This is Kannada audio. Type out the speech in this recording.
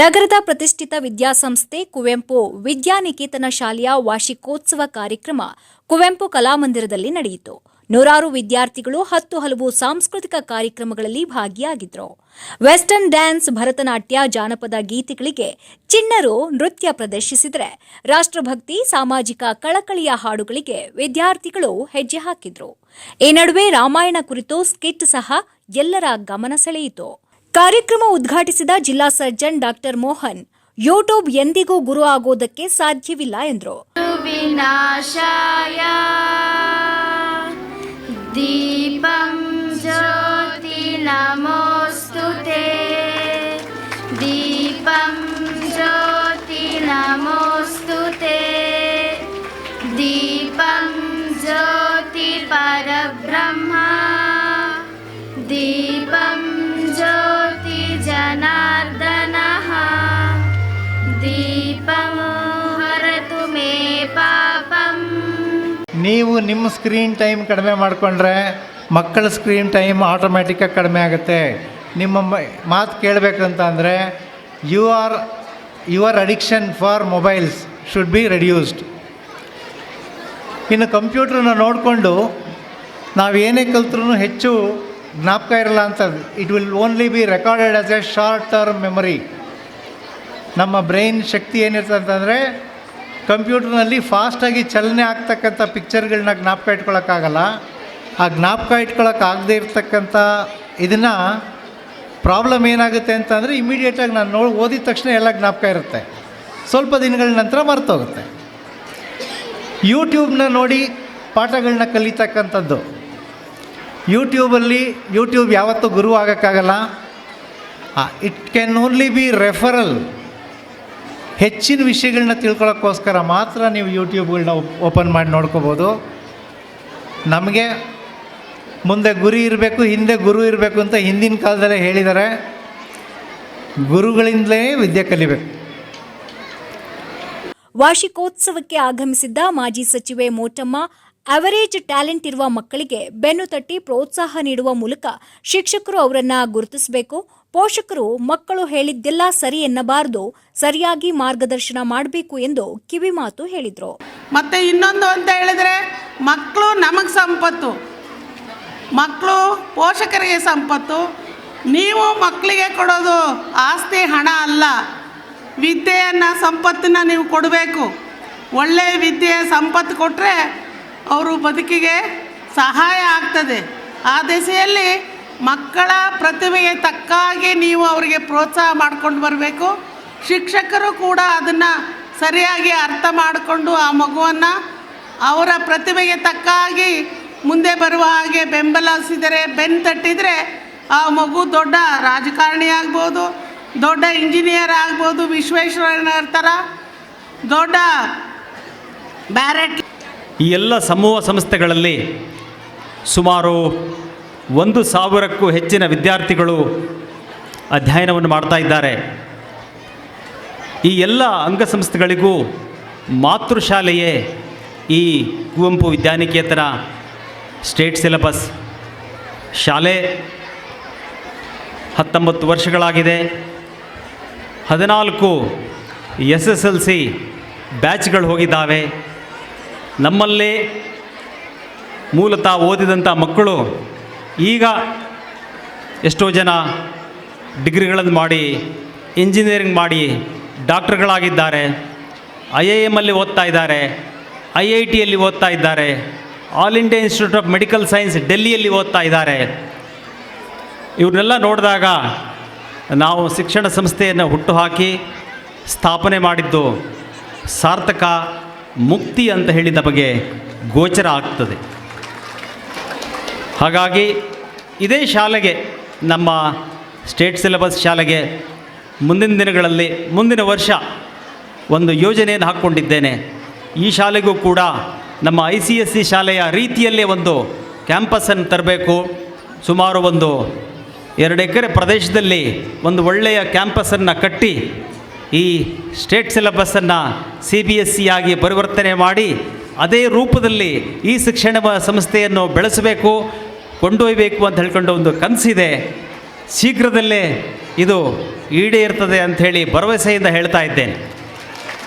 ನಗರದ ಪ್ರತಿಷ್ಠಿತ ವಿದ್ಯಾಸಂಸ್ಥೆ ಕುವೆಂಪು ವಿದ್ಯಾನಿಕೇತನ ಶಾಲೆಯ ವಾರ್ಷಿಕೋತ್ಸವ ಕಾರ್ಯಕ್ರಮ ಕುವೆಂಪು ಕಲಾಮಂದಿರದಲ್ಲಿ ನಡೆಯಿತು. ನೂರಾರು ವಿದ್ಯಾರ್ಥಿಗಳು ಹತ್ತು ಹಲವು ಸಾಂಸ್ಕೃತಿಕ ಕಾರ್ಯಕ್ರಮಗಳಲ್ಲಿ ಭಾಗಿಯಾಗಿದ್ದರು ವೆಸ್ಟರ್ನ್ ಡ್ಯಾನ್ಸ್, ಭರತನಾಟ್ಯ, ಜಾನಪದ ಗೀತೆಗಳಿಗೆ ಚಿಣ್ಣರು ನೃತ್ಯ ಪ್ರದರ್ಶಿಸಿದರೆ ರಾಷ್ಟ್ರಭಕ್ತಿ, ಸಾಮಾಜಿಕ ಕಳಕಳಿಯ ಹಾಡುಗಳಿಗೆ ವಿದ್ಯಾರ್ಥಿಗಳು ಹೆಜ್ಜೆ ಹಾಕಿದ್ರು. ಈ ನಡುವೆ ರಾಮಾಯಣ ಕುರಿತು ಸ್ಕಿಟ್ ಸಹ ಎಲ್ಲರ ಗಮನ ಸೆಳೆಯಿತು. ಕಾರ್ಯಕ್ರಮ ಉದ್ಘಾಟಿಸಿದ ಜಿಲ್ಲಾ ಸರ್ಜನ್ ಡಾಕ್ಟರ್ ಮೋಹನ್ ಯೂಟ್ಯೂಬ್ ಎಂದಿಗೂ ಗುರು ಆಗೋದಕ್ಕೆ ಸಾಧ್ಯವಿಲ್ಲ ಎಂದರು. ನೀವು ನಿಮ್ಮ ಸ್ಕ್ರೀನ್ ಟೈಮ್ ಕಡಿಮೆ ಮಾಡಿಕೊಂಡ್ರೆ ಮಕ್ಕಳ ಸ್ಕ್ರೀನ್ ಟೈಮ್ ಆಟೋಮ್ಯಾಟಿಕ್ಕಾಗಿ ಕಡಿಮೆ ಆಗುತ್ತೆ. ನಿಮ್ಮ ಮಾತು ಕೇಳಬೇಕಂತ ಅಂದರೆ you are your addiction for mobiles should be reduced ಇನ್ನು ಕಂಪ್ಯೂಟ್ರನ್ನ ನೋಡಿಕೊಂಡು ನಾವು ಏನೇ ಕಲ್ತ್ರೂ ಹೆಚ್ಚು ಜ್ಞಾಪಕ ಇರಲ್ಲ ಅಂತ it will only be recorded as a short term memory ನಮ್ಮ ಬ್ರೈನ್ ಶಕ್ತಿ ಏನಿರ್ತದೆ ಅಂತಂದರೆ ಕಂಪ್ಯೂಟರ್ನಲ್ಲಿ ಫಾಸ್ಟಾಗಿ ಚಲನೆ ಆಗ್ತಕ್ಕಂಥ ಪಿಕ್ಚರ್ಗಳನ್ನ ಜ್ಞಾಪಕ ಇಟ್ಕೊಳ್ಳೋಕ್ಕಾಗಲ್ಲ ಆ ಜ್ಞಾಪಕ ಇಟ್ಕೊಳ್ಳೋಕ್ಕಾಗದೇ ಇರ್ತಕ್ಕಂಥ ಇದನ್ನು ಪ್ರಾಬ್ಲಮ್ ಏನಾಗುತ್ತೆ ಅಂತಂದರೆ ಇಮಿಡಿಯೇಟಾಗಿ ನಾನು ನೋಡಿ, ಓದಿದ ತಕ್ಷಣ ಎಲ್ಲ ಜ್ಞಾಪಕ ಇರುತ್ತೆ. ಸ್ವಲ್ಪ ದಿನಗಳ ನಂತರ ಮರ್ತೋಗುತ್ತೆ. ಯೂಟ್ಯೂಬ್ನ ನೋಡಿ ಪಾಠಗಳನ್ನ ಕಲಿತಕ್ಕಂಥದ್ದು. ಯೂಟ್ಯೂಬಲ್ಲಿ ಯೂಟ್ಯೂಬ್ ಯಾವತ್ತೂ ಗುರು ಆಗೋಕ್ಕಾಗಲ್ಲ it can only be referral ಹೆಚ್ಚಿನ ವಿಷಯಗಳನ್ನ ತಿಳ್ಕೊಳ್ಳೋಕ್ಕೋಸ್ಕರ ಮಾತ್ರ ನೀವು ಯೂಟ್ಯೂಬ್ಗಳನ್ನ ಓಪನ್ ಮಾಡಿ ನೋಡ್ಕೋಬೋದು. ನಮಗೆ ಮುಂದೆ ಗುರಿ ಇರಬೇಕು, ಹಿಂದೆ ಗುರು ಇರಬೇಕು ಅಂತ ಹಿಂದಿನ ಕಾಲದಲ್ಲೇ ಹೇಳಿದ್ದಾರೆ. ಗುರುಗಳಿಂದಲೇ ವಿದ್ಯೆ ಕಲಿಬೇಕು. ವಾರ್ಷಿಕೋತ್ಸವಕ್ಕೆ ಆಗಮಿಸಿದ್ದ ಮಾಜಿ ಸಚಿವೆ ಮೋಟಮ್ಮ ಅವರೇಜ್ ಟ್ಯಾಲೆಂಟ್ ಇರುವ ಮಕ್ಕಳಿಗೆ ಬೆನ್ನು ತಟ್ಟಿ ಪ್ರೋತ್ಸಾಹ ನೀಡುವ ಮೂಲಕ ಶಿಕ್ಷಕರು ಅವರನ್ನ ಗುರುತಿಸಬೇಕು. ಪೋಷಕರು ಮಕ್ಕಳು ಹೇಳಿದ್ದೆಲ್ಲ ಸರಿ ಎನ್ನಬಾರದು, ಸರಿಯಾಗಿ ಮಾರ್ಗದರ್ಶನ ಮಾಡಬೇಕು ಎಂದು ಕಿವಿಮಾತು ಹೇಳಿದರು. ಮತ್ತೆ ಇನ್ನೊಂದು ಅಂತ ಹೇಳಿದರೆ, ಮಕ್ಕಳು ನಮಗೆ ಸಂಪತ್ತು. ಮಕ್ಕಳು ಪೋಷಕರಿಗೆ ಸಂಪತ್ತು. ನೀವು ಮಕ್ಕಳಿಗೆ ಕೊಡೋದು ಆಸ್ತಿ, ಹಣ ಅಲ್ಲ. ವಿದ್ಯೆಯನ್ನು, ಸಂಪತ್ತನ್ನು ನೀವು ಕೊಡಬೇಕು. ಒಳ್ಳೆಯ ವಿದ್ಯೆ, ಸಂಪತ್ತು ಕೊಟ್ಟರೆ ಅವರು ಬದುಕಿಗೆ ಸಹಾಯ ಆಗ್ತದೆ. ಆ ದಿಸೆಯಲ್ಲಿ ಮಕ್ಕಳ ಪ್ರತಿಭೆಗೆ ಹಾಗೆ ನೀವು ಅವರಿಗೆ ಪ್ರೋತ್ಸಾಹ ಮಾಡ್ಕೊಂಡು ಬರಬೇಕು. ಶಿಕ್ಷಕರು ಕೂಡ ಅದನ್ನು ಸರಿಯಾಗಿ ಅರ್ಥ ಮಾಡಿಕೊಂಡು ಆ ಮಗುವನ್ನು ಅವರ ಪ್ರತಿಭೆಗೆ ಹಾಗೆ ಮುಂದೆ ಬರುವ ಹಾಗೆ ಬೆಂಬಲಿಸಿದರೆ ಬೆನ್ನು ತಟ್ಟಿದರೆ ಆ ಮಗು ದೊಡ್ಡ ರಾಜಕಾರಣಿ ಆಗ್ಬೋದು, ದೊಡ್ಡ ಇಂಜಿನಿಯರ್ ಆಗ್ಬೋದು ವಿಶ್ವೇಶ್ವರಯ್ಯನವ್ರ ಥರ ದೊಡ್ಡ ಬ್ಯಾರೆಟ್ ಈ ಎಲ್ಲ ಸಮೂಹ ಸಂಸ್ಥೆಗಳಲ್ಲಿ ಸುಮಾರು ಒಂದು ಸಾವಿರಕ್ಕೂ ಹೆಚ್ಚಿನ ವಿದ್ಯಾರ್ಥಿಗಳು ಅಧ್ಯಯನವನ್ನು ಮಾಡ್ತಾ ಇದ್ದಾರೆ. ಈ ಎಲ್ಲ ಅಂಗಸಂಸ್ಥೆಗಳಿಗೂ ಮಾತೃಶಾಲೆಯೇ ಈ ಕುವೆಂಪು ವಿದ್ಯಾನಿಕೇತನ ಸ್ಟೇಟ್ ಸಿಲೆಬಸ್ ಶಾಲೆ ಹತ್ತೊಂಬತ್ತು ವರ್ಷಗಳಾಗಿದೆ. ಹದಿನಾಲ್ಕು ಎಸ್ ಎಸ್ ಎಲ್ ಸಿ ಬ್ಯಾಚ್ಗಳು ಹೋಗಿದ್ದಾವೆ. ನಮ್ಮಲ್ಲೇ ಮೂಲತಃ ಓದಿದಂಥ ಮಕ್ಕಳು ಈಗ ಎಷ್ಟೋ ಜನ ಡಿಗ್ರಿಗಳನ್ನು ಮಾಡಿ ಇಂಜಿನಿಯರಿಂಗ್ ಮಾಡಿ ಡಾಕ್ಟರ್ಗಳಾಗಿದ್ದಾರೆ, ಐ ಐ ಎಮ್ಮಲ್ಲಿ ಓದ್ತಾ ಇದ್ದಾರೆ, ಐ ಐ ಟಿಯಲ್ಲಿ ಓದ್ತಾ ಇದ್ದಾರೆ, All India Institute of Medical Science ಡೆಲ್ಲಿಯಲ್ಲಿ ಓದ್ತಾ ಇದ್ದಾರೆ. ಇವ್ರನ್ನೆಲ್ಲ ನೋಡಿದಾಗ ನಾವು ಶಿಕ್ಷಣ ಸಂಸ್ಥೆಯನ್ನು ಹುಟ್ಟುಹಾಕಿ ಸ್ಥಾಪನೆ ಮಾಡಿದ್ದು ಸಾರ್ಥಕ ಮುಕ್ತಿ ಅಂತ ಹೇಳಿ ನಮಗೆ ಗೋಚರ ಆಗ್ತದೆ. ಹಾಗಾಗಿ ಇದೇ ಶಾಲೆಗೆ, ನಮ್ಮ ಸ್ಟೇಟ್ ಸಿಲೆಬಸ್ ಶಾಲೆಗೆ ಮುಂದಿನ ದಿನಗಳಲ್ಲಿ, ಮುಂದಿನ ವರ್ಷ ಒಂದು ಯೋಜನೆಯನ್ನು ಹಾಕ್ಕೊಂಡಿದ್ದೇನೆ. ಈ ಶಾಲೆಗೂ ಕೂಡ ನಮ್ಮ ಐ ಸಿ ಎಸ್ ಸಿ ಶಾಲೆಯ ರೀತಿಯಲ್ಲೇ ಒಂದು ಕ್ಯಾಂಪಸ್ಸನ್ನು ತರಬೇಕು. ಸುಮಾರು ಒಂದು ಎರಡು ಎಕರೆ ಪ್ರದೇಶದಲ್ಲಿ ಒಂದು ಒಳ್ಳೆಯ ಕ್ಯಾಂಪಸ್ಸನ್ನು ಕಟ್ಟಿ ಈ ಸ್ಟೇಟ್ ಸಿಲೆಬಸ್ಸನ್ನು ಸಿ ಬಿ ಎಸ್ ಸಿ ಆಗಿ ಪರಿವರ್ತನೆ ಮಾಡಿ ಅದೇ ರೂಪದಲ್ಲಿ ಈ ಶಿಕ್ಷಣ ಸಂಸ್ಥೆಯನ್ನು ಬೆಳೆಸಬೇಕು, ಕೊಂಡೊಯ್ಯಬೇಕು ಅಂತ ಹೇಳ್ಕೊಂಡು ಒಂದು ಕನಸಿದೆ. ಶೀಘ್ರದಲ್ಲೇ ಇದು ಈಡೇರ್ತದೆ ಅಂಥೇಳಿ ಭರವಸೆಯಿಂದ ಹೇಳ್ತಾ ಇದ್ದೇನೆ.